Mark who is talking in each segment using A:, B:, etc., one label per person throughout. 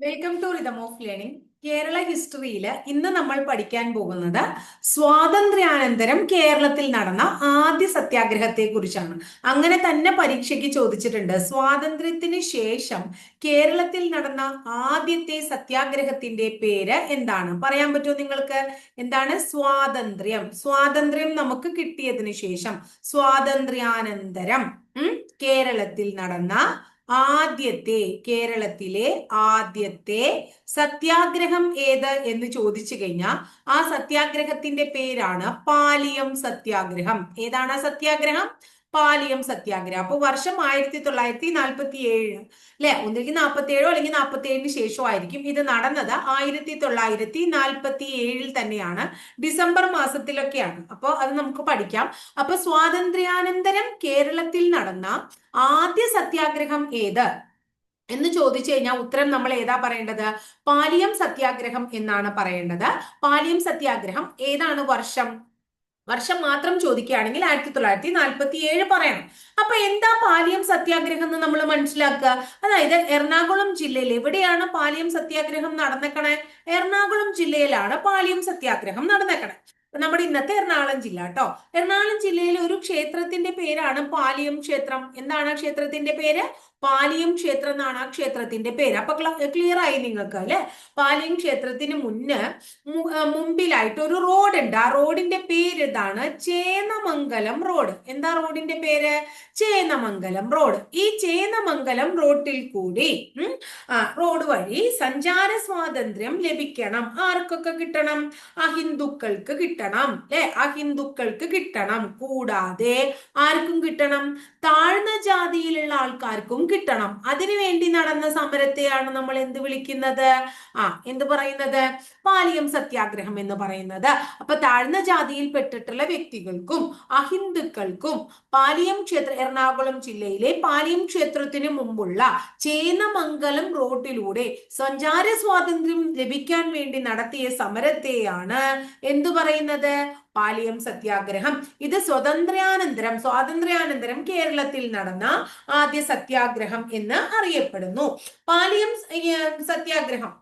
A: Welcome to rhythm of learning Kerala ഹിസ്റ്ററിയിൽ ഇന്ന് നമ്മൾ പഠിക്കാൻ പോകുന്നത് സ്വാതന്ത്ര്യാനന്തരം കേരളത്തിൽ നടന്ന ആദ്യ സത്യാഗ്രഹത്തെ കുറിച്ചാണ്. അങ്ങനെ തന്നെ പരീക്ഷയ്ക്ക് ചോദിച്ചിട്ടുണ്ട്. സ്വാതന്ത്ര്യത്തിന് ശേഷം കേരളത്തിൽ നടന്ന ആദ്യത്തെ സത്യാഗ്രഹത്തിന്റെ പേര് എന്താണ്? പറയാൻ പറ്റുമോ നിങ്ങൾക്ക്? എന്താണ്? സ്വാതന്ത്ര്യം. സ്വാതന്ത്ര്യം നമുക്ക് കിട്ടിയതിന് ശേഷം സ്വാതന്ത്ര്യാനന്തരം കേരളത്തിൽ നടന്ന ആദ്യത്തെ കേരളത്തിലെ ആദ്യത്തെ സത്യാഗ്രഹം ഏത് എന്ന് ചോദിച്ചു കഴിഞ്ഞാൽ ആ സത്യാഗ്രഹത്തിന്റെ പേരാണ് പാലിയം സത്യാഗ്രഹം. ഏതാണ് സത്യാഗ്രഹം? പാലിയം സത്യാഗ്രഹം. അപ്പൊ വർഷം ആയിരത്തി തൊള്ളായിരത്തി നാൽപ്പത്തി ഏഴ് അല്ലെ ഒന്നുകിൽ നാൽപ്പത്തി ഏഴോ അല്ലെങ്കിൽ നാൽപ്പത്തി ഏഴിന് ശേഷമായിരിക്കും ഇത് നടന്നത്. ആയിരത്തി തൊള്ളായിരത്തി നാൽപ്പത്തി ഏഴിൽ തന്നെയാണ്. ഡിസംബർ മാസത്തിലൊക്കെയാണ്. അപ്പോൾ അത് നമുക്ക് പഠിക്കാം. അപ്പൊ സ്വാതന്ത്ര്യാനന്തരം കേരളത്തിൽ നടന്ന ആദ്യ സത്യാഗ്രഹം ഏത്? എന്ന് ചോദിച്ചു കഴിഞ്ഞാൽ ഉത്തരം നമ്മൾ ഏതാ പറയേണ്ടത്? പാലിയം സത്യാഗ്രഹം എന്നാണ് പറയേണ്ടത്. പാലിയം സത്യാഗ്രഹം ഏതാണ് വർഷം? വർഷം മാത്രം ചോദിക്കുകയാണെങ്കിൽ ആയിരത്തി തൊള്ളായിരത്തി നാൽപ്പത്തി ഏഴ് പറയണം. അപ്പൊ എന്താ പാലിയം സത്യാഗ്രഹം എന്ന് നമ്മൾ മനസ്സിലാക്കുക? അതായത് എറണാകുളം ജില്ലയിൽ എവിടെയാണ് പാലിയം സത്യാഗ്രഹം നടന്നേക്കണേ? എറണാകുളം ജില്ലയിലാണ് പാലിയം സത്യാഗ്രഹം നടന്നേക്കണേ. നമ്മുടെ ഇന്നത്തെ എറണാകുളം ജില്ല കേട്ടോ എറണാകുളം ജില്ലയിലെ ഒരു ക്ഷേത്രത്തിന്റെ പേരാണ് പാലിയം ക്ഷേത്രം. എന്താണ് ക്ഷേത്രത്തിന്റെ പേര്? പാലിയം ക്ഷേത്രം എന്നാണ് ആ ക്ഷേത്രത്തിന്റെ പേര്. അപ്പൊ ക്ലിയർ ആയി നിങ്ങൾക്ക് അല്ലെ? പാലിയം ക്ഷേത്രത്തിന് മുന്ന് മുമ്പിലായിട്ട് ഒരു റോഡ് ഉണ്ട്. ആ റോഡിന്റെ പേര് ഇതാണ് ചേന്നമംഗലം റോഡ്. എന്താ റോഡിന്റെ പേര്? ചേന്നമംഗലം റോഡ്. ഈ ചേന്നമംഗലം റോഡിൽ കൂടി ആ റോഡ് വഴി സഞ്ചാര സ്വാതന്ത്ര്യം ലഭിക്കണം. ആർക്കൊക്കെ കിട്ടണം? അഹിന്ദുക്കൾക്ക് കിട്ടണം അല്ലെ അഹിന്ദുക്കൾക്ക് കിട്ടണം. കൂടാതെ ആർക്കും കിട്ടണം? താഴ്ന്ന ജാതിയിലുള്ള ആൾക്കാർക്കും കിട്ടണം. അതിനുവേണ്ടി നടന്ന സമരത്തെയാണ് നമ്മൾ എന്ത് വിളിക്കുന്നത്? ആ എന്ത് പറയുന്നത്? പാലിയം സത്യാഗ്രഹം എന്ന് പറയുന്നത്. അപ്പൊ താഴ്ന്ന ജാതിയിൽപ്പെട്ടിട്ടുള്ള വ്യക്തികൾക്കും അഹിന്ദുക്കൾക്കും പാലിയം ക്ഷേത്ര എറണാകുളം ജില്ലയിലെ പാലിയം ക്ഷേത്രത്തിന് മുമ്പുള്ള ചേന്നമംഗലം റോഡിലൂടെ സഞ്ചാര സ്വാതന്ത്ര്യം ലഭിക്കാൻ വേണ്ടി നടത്തിയ സമരത്തെയാണ് എന്തു പറയുന്നത്? പാലിയം സത്യാഗ്രഹം. ഇത് സ്വതന്ത്രാനന്തരം സ്വാതന്ത്ര്യാനന്തരം കേരളത്തിൽ നടന്ന ആദ്യ സത്യാഗ്രഹം എന്ന് അറിയപ്പെടുന്നു. പാലിയം സത്യാഗ്രഹം.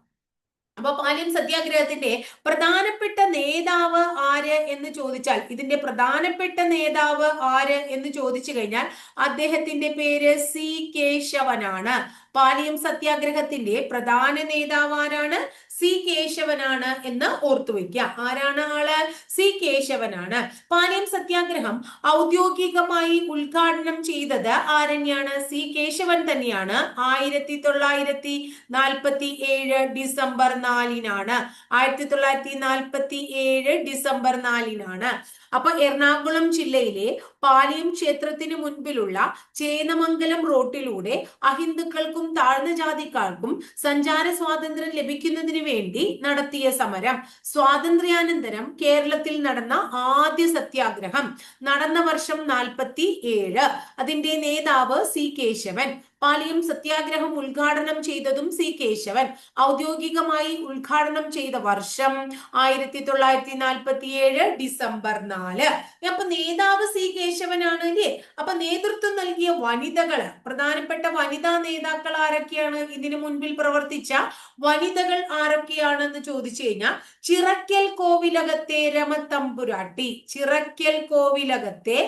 A: അപ്പൊ പാലിയം സത്യാഗ്രഹത്തിന്റെ പ്രധാനപ്പെട്ട നേതാവ് ആര് എന്ന് ചോദിച്ചാൽ ഇതിന്റെ പ്രധാനപ്പെട്ട നേതാവ് ആര് എന്ന് ചോദിച്ചു കഴിഞ്ഞാൽ അദ്ദേഹത്തിന്റെ പേര് സി കേശവനാണ് പാലിയം സത്യാഗ്രഹത്തിന്റെ പ്രധാന നേതാവ് ആരാണ് സി കേശവനാണ് എന്ന് ഓർത്തു വയ്ക്കുക. ആരാണ് ആൾ? സി കേശവനാണ്. പാലിയം സത്യാഗ്രഹം ഔദ്യോഗികമായി ഉദ്ഘാടനം ചെയ്തത് ആരന്യാണ്? സി കേശവൻ തന്നെയാണ്. ആയിരത്തി തൊള്ളായിരത്തി നാൽപ്പത്തി ഏഴ് ഡിസംബർ നാലിനാണ്. ആയിരത്തി തൊള്ളായിരത്തി നാൽപ്പത്തി ഏഴ് ഡിസംബർ നാലിനാണ്. അപ്പൊ എറണാകുളം ജില്ലയിലെ പാലിയം ക്ഷേത്രത്തിന് മുൻപിലുള്ള ചേനമംഗലം റോട്ടിലൂടെ അഹിന്ദുക്കൾക്കും താഴ്ന്ന ജാതിക്കാർക്കും സഞ്ചാര സ്വാതന്ത്ര്യം ലഭിക്കുന്നതിന് വേണ്ടി നടത്തിയ സമരം. സ്വാതന്ത്ര്യാനന്തരം കേരളത്തിൽ നടന്ന ആദ്യ സത്യാഗ്രഹം. നടന്ന വർഷം നാൽപ്പത്തി ഏഴ് അതിന്റെ നേതാവ് സി കേശവൻ. പാലിയം സത്യാഗ്രഹം ഉദ്ഘാടനം ചെയ്തതും സി കേശവൻ. ഔദ്യോഗികമായി ഉദ്ഘാടനം ചെയ്ത വർഷം ആയിരത്തി തൊള്ളായിരത്തി നാൽപ്പത്തി ഏഴ് ഡിസംബർ നാല്. അപ്പൊ നേതാവ് സി കേശവനാണ് അല്ലേ? അപ്പൊ നേതൃത്വം നൽകിയ വനിതകൾ പ്രധാനപ്പെട്ട വനിതാ നേതാക്കൾ ആരൊക്കെയാണ് ഇതിനു മുൻപിൽ പ്രവർത്തിച്ച? വനിതകൾ ആരൊക്കെയാണെന്ന് ചോദിച്ചു കഴിഞ്ഞാൽ ചിറക്കൽ കോവിലകത്തെ രമത്തമ്പുരാട്ടി ചിറക്കൽ കോവിലകത്തെ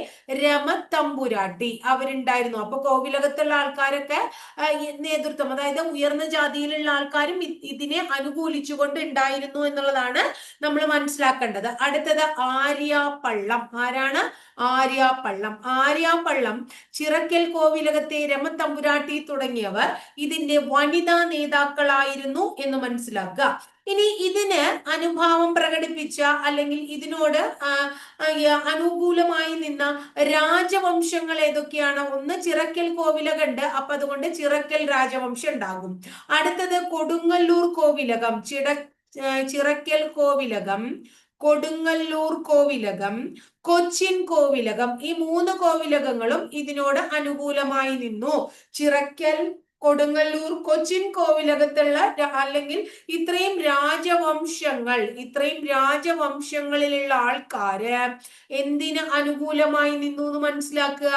A: രമത്തമ്പുരാട്ടി അവരുണ്ടായിരുന്നു. അപ്പൊ കോവിലകത്തുള്ള ആൾക്കാരൊക്കെ ഒക്കെ നേതൃത്വം അതായത് ഉയർന്ന ജാതിയിലുള്ള ആൾക്കാരും ഇതിനെ അനുകൂലിച്ചുകൊണ്ട് ഉണ്ടായിരുന്നു എന്നുള്ളതാണ് നമ്മൾ മനസ്സിലാക്കേണ്ടത്. അടുത്തത് ആര്യ പള്ളം ആരാണ്? ആര്യ പള്ളം ആര്യ പള്ളം ചിറക്കൽ കോവിലകത്തെ രമത്തമ്പുരാട്ടി തുടങ്ങിയവർ ഇതിന്റെ വനിതാ നേതാക്കളായിരുന്നു എന്ന് മനസ്സിലാക്കുക. ഇനി ഇതിന് അനുഭാവം പ്രകടിപ്പിച്ച അല്ലെങ്കിൽ ഇതിനോട് അനുകൂലമായി നിന്ന രാജവംശങ്ങൾ ഏതൊക്കെയാണ്? ഒന്ന് ചിറക്കൽ കോവിലകണ്ട് അപ്പൊ അതുകൊണ്ട് ചിറക്കൽ രാജവംശം ഉണ്ടാകും. അടുത്തത് കൊടുങ്ങല്ലൂർ കോവിലകം ചിട ചിറക്കൽ കോവിലകം കൊടുങ്ങല്ലൂർ കോവിലകം കൊച്ചിൻ കോവിലകം. ഈ മൂന്ന് കോവിലകങ്ങളും ഇതിനോട് അനുകൂലമായി നിന്നു. ചിറക്കൽ കൊടുങ്ങല്ലൂർ കൊച്ചിൻ കോവിലകത്തുള്ള അല്ലെങ്കിൽ ഇത്രയും രാജവംശങ്ങൾ ഇത്രയും രാജവംശങ്ങളിലുള്ള ആൾക്കാര് എന്തിന് അനുകൂലമായി നിന്നു എന്ന് മനസ്സിലാക്കുക?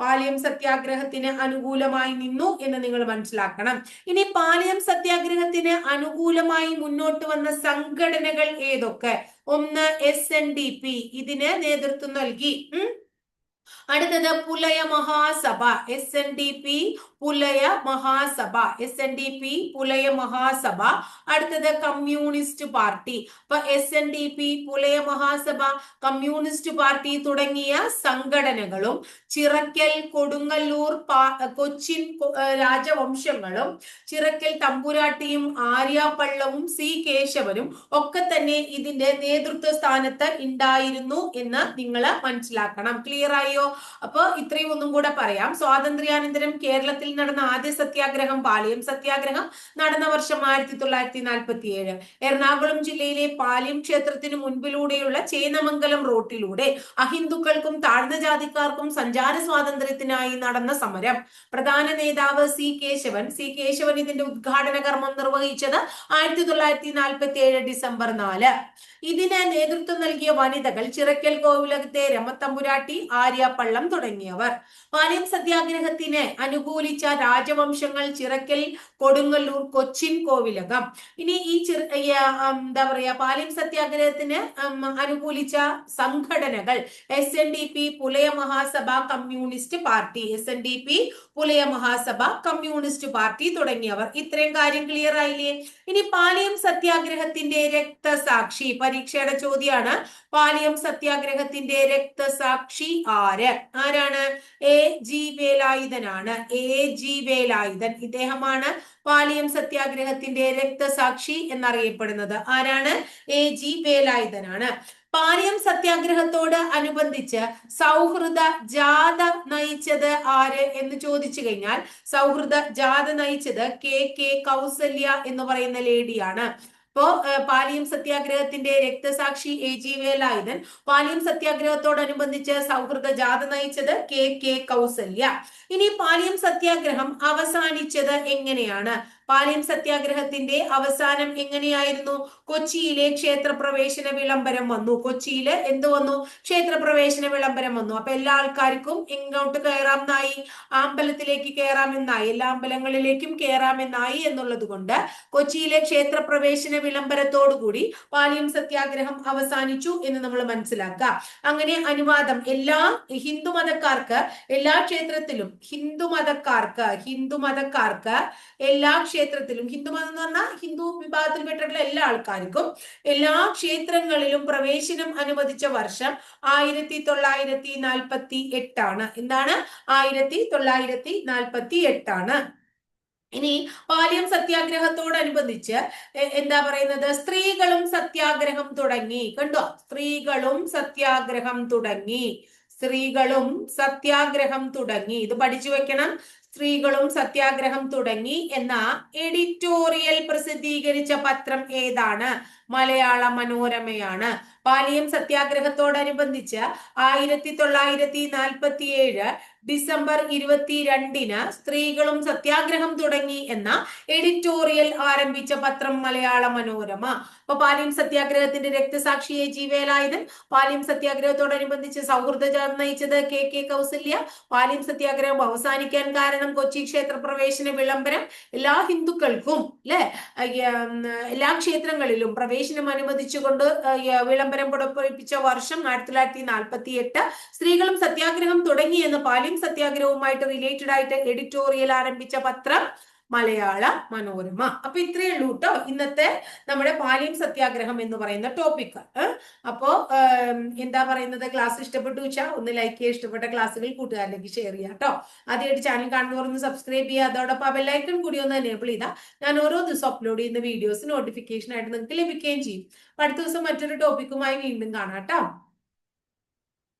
A: പാലിയം സത്യാഗ്രഹത്തിന് അനുകൂലമായി നിന്നു എന്ന് നിങ്ങൾ മനസ്സിലാക്കണം. ഇനി പാലിയം സത്യാഗ്രഹത്തിന് അനുകൂലമായി മുന്നോട്ട് വന്ന സംഘടനകൾ ഏതൊക്കെ? ഒന്ന് എസ് എൻ ഡി പി ഇതിന് നേതൃത്വം നൽകി. അടുത്തത് Pulaya Mahasabha S N D P Pulaya Mahasabha S N D P Pulaya Mahasabha. അടുത്തത് കമ്മ്യൂണിസ്റ്റ് പാർട്ടി. അപ്പൊ S N D P Pulaya Mahasabha communist party തുടങ്ങിയ സംഘടനകളും ചിറക്കൽ കൊടുങ്ങല്ലൂർ കൊച്ചിൻ രാജവംശങ്ങളും ചിറക്കൽ തമ്പുരാട്ടിയും ആര്യാപ്പള്ളവും സി കേശവനും ഒക്കെ തന്നെ ഇതിന്റെ നേതൃത്വ സ്ഥാനത്ത് ഉണ്ടായിരുന്നു എന്ന് നിങ്ങൾ മനസ്സിലാക്കണം. ക്ലിയർ ആയോ? അപ്പൊ ഇത്രയും ഒന്നും കൂടെ പറയാം. സ്വാതന്ത്ര്യാനന്തരം കേരളത്തിൽ നടന്ന ആദ്യ സത്യാഗ്രഹം പാലിയം സത്യാഗ്രഹം നടന്ന വർഷം ആയിരത്തി തൊള്ളായിരത്തി നാൽപ്പത്തി ഏഴ് എറണാകുളം ജില്ലയിലെ പാലിയം ക്ഷേത്രത്തിന് മുൻപിലൂടെയുള്ള ചേനമംഗലം റോട്ടിലൂടെ അഹിന്ദുക്കൾക്കും താഴ്ന്ന ജാതിക്കാർക്കും സഞ്ചാര സ്വാതന്ത്ര്യത്തിനായി നടന്ന സമരം. പ്രധാന നേതാവ് സി കേശവൻ. സി കേശവൻ ഇതിന്റെ ഉദ്ഘാടന കർമ്മം നിർവഹിച്ചത് ആയിരത്തി തൊള്ളായിരത്തി നാൽപ്പത്തി ഏഴ് ഡിസംബർ നാല്. ഇതിന് നേതൃത്വം നൽകിയ വനിതകൾ ചിറക്കൽ കോവിലകത്തെ രമത്തമ്പുരാട്ടി ആര്യപ്പള്ളം തുടങ്ങിയവർ. പാലിയം സത്യാഗ്രഹത്തിന് അനുകൂലിച്ച രാജവംശങ്ങൾ ചിറക്കൽ കൊടുങ്ങല്ലൂർ കൊച്ചിൻ കോവിലകം. ഇനി ഈ ചിറ എന്താ പറയാ പാലിയം സത്യാഗ്രഹത്തിന് അനുകൂലിച്ച സംഘടനകൾ S N D P Pulaya Mahasabha communist party S N D P Pulaya Mahasabha communist party തുടങ്ങിയവർ. ഇത്രയും കാര്യം ക്ലിയർ ആയില്ലേ? ഇനി പാലിയം സത്യാഗ്രഹത്തിന്റെ രക്തസാക്ഷി പരീക്ഷയുടെ ചോദ്യമാണ് പാലിയം സത്യാഗ്രഹത്തിന്റെ രക്തസാക്ഷി ആര്? ആരാണ്? എ. ജി. വേലായുധനാണ്. എ. ജി. വേലായുധൻ. ഇദ്ദേഹമാണ് പാലിയം സത്യാഗ്രഹത്തിന്റെ രക്തസാക്ഷി എന്നറിയപ്പെടുന്നത്. ആരാണ്? എ. ജി. വേലായുധനാണ്. പാലിയം സത്യാഗ്രഹത്തോട് അനുബന്ധിച്ച് സൗഹൃദ ജാഥ നയിച്ചത് ആര് എന്ന് ചോദിച്ചു കഴിഞ്ഞാൽ സൗഹൃദ ജാഥ നയിച്ചത് കെ. കെ. കൗസല്യ എന്ന് പറയുന്ന ലേഡിയാണ്. ഇപ്പോ പാലിയം സത്യാഗ്രഹത്തിന്റെ രക്തസാക്ഷി എ ജി വേലായുധൻ. പാലിയം സത്യാഗ്രഹത്തോടനുബന്ധിച്ച് സൗഹൃദ ജാഥ നയിച്ചത് കെ കെ കൗസല്യ. ഇനി പാലിയം സത്യാഗ്രഹം അവസാനിച്ചത് എങ്ങനെയാണ്? പാലിയം സത്യാഗ്രഹത്തിന്റെ അവസാനം എങ്ങനെയായിരുന്നു? കൊച്ചിയിലെ ക്ഷേത്രപ്രവേശന വിളംബരം വന്നു. കൊച്ചിയിൽ എന്ത് വന്നു? ക്ഷേത്രപ്രവേശന വിളംബരം വന്നു. അപ്പൊ എല്ലാ ആൾക്കാർക്കും ഇങ്ങോട്ട് കയറാമെന്നായി? അമ്പലത്തിലേക്ക് കയറാമെന്നായി? എല്ലാ അമ്പലങ്ങളിലേക്കും കയറാമെന്നായി എന്നുള്ളത് കൊണ്ട് കൊച്ചിയിലെ ക്ഷേത്രപ്രവേശന വിളംബരത്തോടുകൂടി പാലിയം സത്യാഗ്രഹം അവസാനിച്ചു എന്ന് നമ്മൾ മനസ്സിലാക്കുക. അങ്ങനെ അനുവാദം എല്ലാ ഹിന്ദു മതക്കാർക്ക് എല്ലാ ക്ഷേത്രത്തിലും ഹിന്ദു മതക്കാർക്ക് ഹിന്ദു മതക്കാർക്ക് എല്ലാ ക്ഷേത്രത്തിലും ഹിന്ദു മതം എന്ന് പറഞ്ഞാൽ ഹിന്ദു വിഭാഗത്തിൽപ്പെട്ടിട്ടുള്ള എല്ലാ ആൾക്കാർക്കും എല്ലാ ക്ഷേത്രങ്ങളിലും പ്രവേശനം അനുവദിച്ച വർഷം ആയിരത്തി തൊള്ളായിരത്തി നാൽപ്പത്തി എട്ടാണ്. എന്താണ്? ആയിരത്തി തൊള്ളായിരത്തി നാൽപ്പത്തി എട്ടാണ്. ഇനി പാലിയം സത്യാഗ്രഹത്തോടനുബന്ധിച്ച് എന്താ പറയുന്നത്? സ്ത്രീകളും സത്യാഗ്രഹം തുടങ്ങി. കണ്ടോ? സ്ത്രീകളും സത്യാഗ്രഹം തുടങ്ങി. സ്ത്രീകളും സത്യാഗ്രഹം തുടങ്ങി. ഇത് പഠിച്ചു വെക്കണം. സ്ത്രീകളും സത്യാഗ്രഹം തുടങ്ങി എന്ന എഡിറ്റോറിയൽ പ്രസിദ്ധീകരിച്ച പത്രം ഏതാണ്? മലയാള മനോരമയാണ്. പാലിയം സത്യാഗ്രഹത്തോടനുബന്ധിച്ച് ആയിരത്തി തൊള്ളായിരത്തി നാൽപ്പത്തി ഏഴ് ഡിസംബർ ഇരുപത്തിരണ്ടിന് സ്ത്രീകളും സത്യാഗ്രഹം തുടങ്ങി എന്ന എഡിറ്റോറിയൽ ആരംഭിച്ച പത്രം മലയാള മനോരമ. അപ്പൊ പാലിയം സത്യാഗ്രഹത്തിന്റെ രക്തസാക്ഷിയെ ജീവേലായുധൻ പാലിയം സത്യാഗ്രഹത്തോടനുബന്ധിച്ച് സൗഹൃദ നയിച്ചത് കെ കെ കൗസല്യ. പാലിയം സത്യാഗ്രഹം അവസാനിക്കാൻ കാരണം കൊച്ചി ക്ഷേത്ര പ്രവേശന വിളംബരം എല്ലാ ഹിന്ദുക്കൾക്കും അല്ലെ? എല്ലാ ക്ഷേത്രങ്ങളിലും പ്രവേശനം അനുവദിച്ചുകൊണ്ട് ഏഹ്, വിളംബരം പുറപ്പെടുപ്പിച്ച വർഷം ആയിരത്തി തൊള്ളായിരത്തി നാൽപ്പത്തി എട്ട് സ്ത്രീകളും സത്യാഗ്രഹം തുടങ്ങി എന്ന് പാലിം സത്യാഗ്രഹവുമായിട്ട് റിലേറ്റഡ് ആയിട്ട് എഡിറ്റോറിയൽ ആരംഭിച്ച പത്രം മലയാള മനോരമ. അപ്പൊ ഇത്രയേ ഉള്ളൂ കേട്ടോ ഇന്നത്തെ നമ്മുടെ പാലിയം സത്യാഗ്രഹം എന്ന് പറയുന്ന ടോപ്പിക് അപ്പോ എന്താ പറയുന്നത്? ക്ലാസ് ഇഷ്ടപ്പെട്ടു വെച്ചാൽ ഒന്ന് ലൈക്ക് ചെയ്യുക. ഇഷ്ടപ്പെട്ട ക്ലാസ്സുകൾ കൂട്ടുകാരിലേക്ക് ഷെയർ ചെയ്യുക കേട്ടോ ആദ്യമായിട്ട് ചാനൽ കാണുന്നവർ ഒന്ന് സബ്സ്ക്രൈബ് ചെയ്യുക. അതോടൊപ്പം ആ ബെല്ലൈക്കൺ കൂടി ഒന്ന് എനേബിൾ ചെയ്താൽ ഞാൻ ഓരോ ദിവസം അപ്ലോഡ് ചെയ്യുന്ന വീഡിയോസ് നോട്ടിഫിക്കേഷൻ ആയിട്ട് നിങ്ങൾക്ക് ലഭിക്കുകയും ചെയ്യും. അടുത്ത ദിവസം മറ്റൊരു ടോപ്പിക്കുമായി വീണ്ടും കാണാം കേട്ടോ